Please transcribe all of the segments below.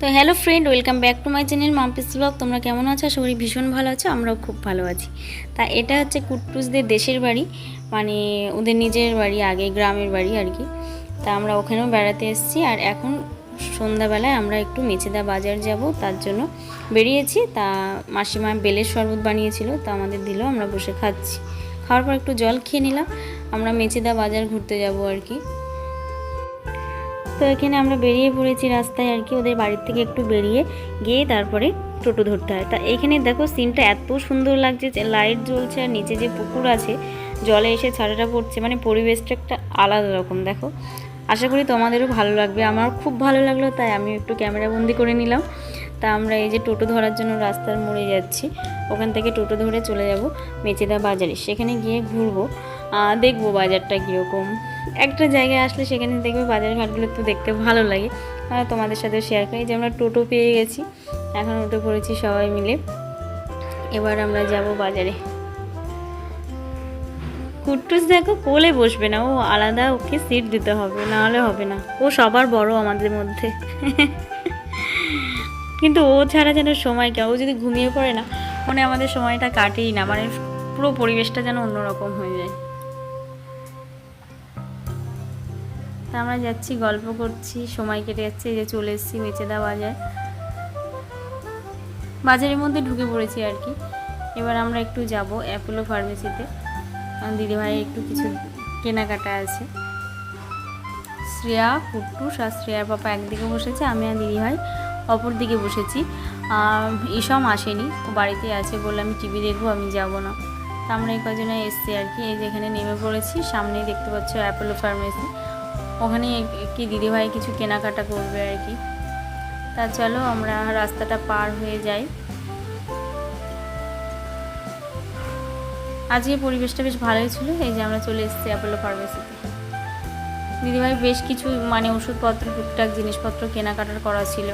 তো hello friend, welcome back to my channel Mampi's vlog. তোমরা কেমন আছো? আশা করি ভীষণ ভালো আছো, আমরাও খুব ভালো আছি। তা এটা হচ্ছে কুট্টুসদের দেশের বাড়ি মানে ওদের নিজের বাড়ি, আগে গ্রামের বাড়ি আর কি। তা আমরা ওখানেও বেড়াতে এসেছি আর এখন সন্ধ্যাবেলায় আমরা একটু মেচেদা বাজার যাব, তার জন্য বেরিয়েছি। তা মাসিমা বেলের শরবত বানিয়েছিল, তা আমাদের দিল, আমরা বসে খাচ্ছি। খাওয়ার পর একটু জল খেয়ে নিলাম, আমরা মেচেদা বাজার ঘুরতে যাব আর কি। তো এখানে আমরা বেরিয়ে পড়েছি রাস্তায় আর কি, ওদের বাড়ির থেকে একটু বেরিয়ে গিয়ে তারপরে টোটো ধরতে হয়। তা এখানে দেখো সিনটা এত সুন্দর লাগছে যে লাইট জ্বলছে আর নিচে যে পুকুর আছে, জলে এসে ছাড়াটা পড়ছে মানে পরিবেশটা একটা আলাদা রকম, দেখো। আশা করি তোমাদেরও ভালো লাগবে আমার খুব ভালো লাগল, তাই আমি একটু ক্যামেরা বন্দি করে নিলাম। তা আমরা এই যে টোটো ধরার জন্য রাস্তার মোড়ে যাচ্ছি, ওখান থেকে টোটো ধরে চলে যাব মেচেদা বাজারে, সেখানে গিয়ে ঘুরবো দেখব বাজারটা কীরকম। একটা জায়গায় আসলে সেখানে দেখবে বাজার ঘাটগুলো একটু দেখতে ভালো লাগে। আর তোমাদের সাথে শেয়ার করি যে আমরা টোটো পেয়ে গেছি। এখন উঠে পড়েছি সবাই মিলে। এবার আমরা যাব বাজারে। কুট্টুস দেখো কোলে বসবে না, ও আলাদা ওকে সিট দিতে হবে, নাহলে হবে না। ও সবার বড় আমাদের মধ্যে। কিন্তু ও ছাড়া যেন সময় কে ও যদি ঘুমিয়ে পড়ে না, মনে আমাদের সময়টা কাটেই না মানে পুরো পরিবেশটা যেন অন্যরকম হয়ে যায়। তা আমরা যাচ্ছি, গল্প করছি, সময় কেটে যাচ্ছে যে চলে এসেছি, মেচেদা বাজার। বাজারের মধ্যে ঢুকে পড়েছি আর কি। এবার আমরা একটু যাব অ্যাপোলো ফার্মেসিতে। দিদিভাই একটু কিছু কেনাকাটা আছে। শ্রেয়া কুট্টুস আর শ্রেয়ার পাপা একদিকে বসেছে, আমি আর দিদিভাই অপর দিকে বসেছি। ইসম আসেনি, ও বাড়িতে আছে বলে আমি টিভি দেখব, আমি যাব না। তা আমরা এই কজনে এসছি আর কি, এই যেখানে নেমে পড়েছি, সামনেই দেখতে পাচ্ছ অ্যাপোলো ফার্মেসি। ওখানে কি দিদিভাই কিছু কেনাকাটা করবে আর কি। তা চলো আমরা রাস্তাটা পার হয়ে যাই। আজকে পরিবেশটা বেশ ভালোই ছিল, এই যে আমরা চলে এসেছি অ্যাপোলো ফার্মেসিতে দিদিভাই বেশ কিছু মানে ওষুধপত্র, টুকটাক জিনিসপত্র কেনাকাটার করা ছিল।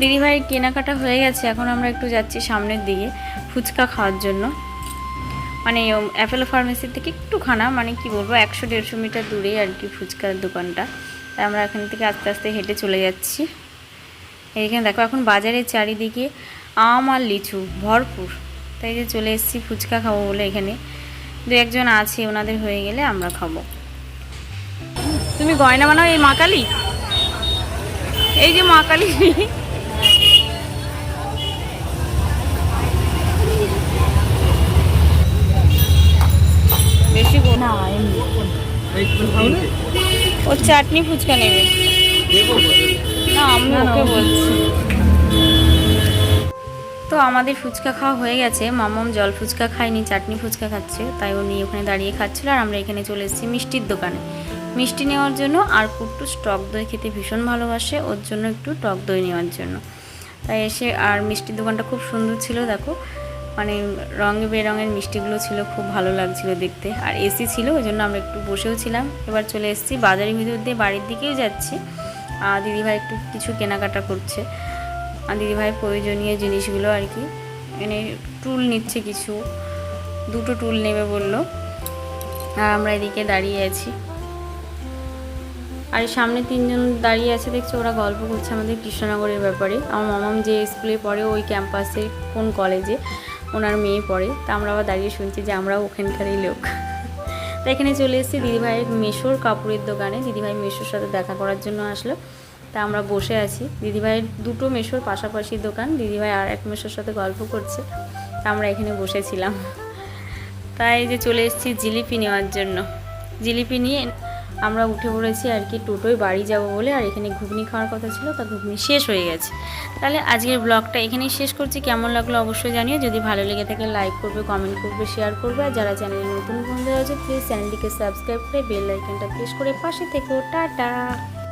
দিদিভাইয়ের কেনাকাটা হয়ে গেছে, এখন আমরা একটু যাচ্ছি সামনের দিকে ফুচকা খাওয়ার জন্য। মানে অ্যাপেলো ফার্মেসি থেকে একটুখানা মানে কি বলব, একশো, দেড়শো মিটার দূরেই আর কি ফুচকার দোকানটা। তাই আমরা এখান থেকে আস্তে আস্তে হেঁটে চলে যাচ্ছি। এইখানে দেখো, এখন বাজারের চারিদিকে আম আর লিচু ভরপুর। তাই যে চলে এসেছি ফুচকা খাব বলে এখানে। দু একজন আছে, ওনাদের হয়ে গেলে আমরা খাব। তুমি গয়না বানাও এই মা কালী? এই যে মা ও চাটনি ফুচকা নেবে। না আমি ওকে বলছি। তো আমাদের ফুচকা খাওয়া হয়ে গেছে। মামম জল ফুচকা খায়নি চাটনি ফুচকা খাচ্ছে। তাই নিয়ে ওখানে দাঁড়িয়ে খাচ্ছিল আর আমরা এখানে চলে এসেছি মিষ্টির দোকানে। মিষ্টি নেওয়ার জন্য আর কুট্টু টক দই খেতে ভীষণ ভালোবাসে ওর জন্য একটু টক দই নেওয়ার জন্য। তাই এসে আর মিষ্টির দোকানটা খুব সুন্দর ছিল দেখো। মানে রঙে বেরঙের মিষ্টিগুলো ছিল, খুব ভালো লাগছিল দেখতে। আর এসি ছিল, ওই জন্য আমরা একটু বসেও ছিলাম। এবার চলে এসেছি বাজারের ভিতর দিয়ে, বাড়ির দিকেও যাচ্ছি। আর দিদিভাই একটু কিছু কেনাকাটা করছে। আর দিদিভাই প্রয়োজনীয় জিনিসগুলো আর কি মানে টুল নিচ্ছে কিছু। দুটো টুল নেবে বলল। আর আমরা এদিকে দাঁড়িয়ে আছি। আর সামনে তিনজন দাঁড়িয়ে আছে, দেখছি ওরা গল্প করছে আমাদের কৃষ্ণনগরের ব্যাপারে। আমার মামাম যে স্কুলে পড়ে, ওই ক্যাম্পাসে কোন কলেজে। ওনার মেয়ে পড়ে, তা আমরা আবার দাঁড়িয়ে শুনছি যে আমরাও ওখানকারই লোক। তা এখানে চলে এসেছি দিদিভাইয়ের মেশোর কাপড়ের দোকানে। দিদিভাই মেশোর সাথে দেখা করার জন্য আসলো। তা আমরা বসে আছি। দিদিভাইয়ের দুটো মেশোর পাশাপাশি দোকান। দিদিভাই আর এক মেশোর সাথে গল্প করছে। তা আমরা এখানে বসেছিলাম। তাই যে চলে এসেছি জিলিপি নেওয়ার জন্য। জিলিপি নিয়ে আমরা উঠে পড়েছি আর কি টোটোয় বাড়ি যাব বলে, আর এখানে ঘুগনি খাওয়ার কথা ছিল, তা ঘুগনি শেষ হয়ে গেছে। তাহলে আজকের ব্লগটা এখানেই শেষ করছি। কেমন লাগল অবশ্যই জানিও। যদি ভালো লেগে থাকে লাইক করবে কমেন্ট করবে শেয়ার করবে। আর যারা চ্যানেলে নতুন বন্ধু আছে প্লিজ চ্যানেলটিকে সাবস্ক্রাইব করে বেল আইকনটা প্রেস করে পাশে থেকেও টাটা!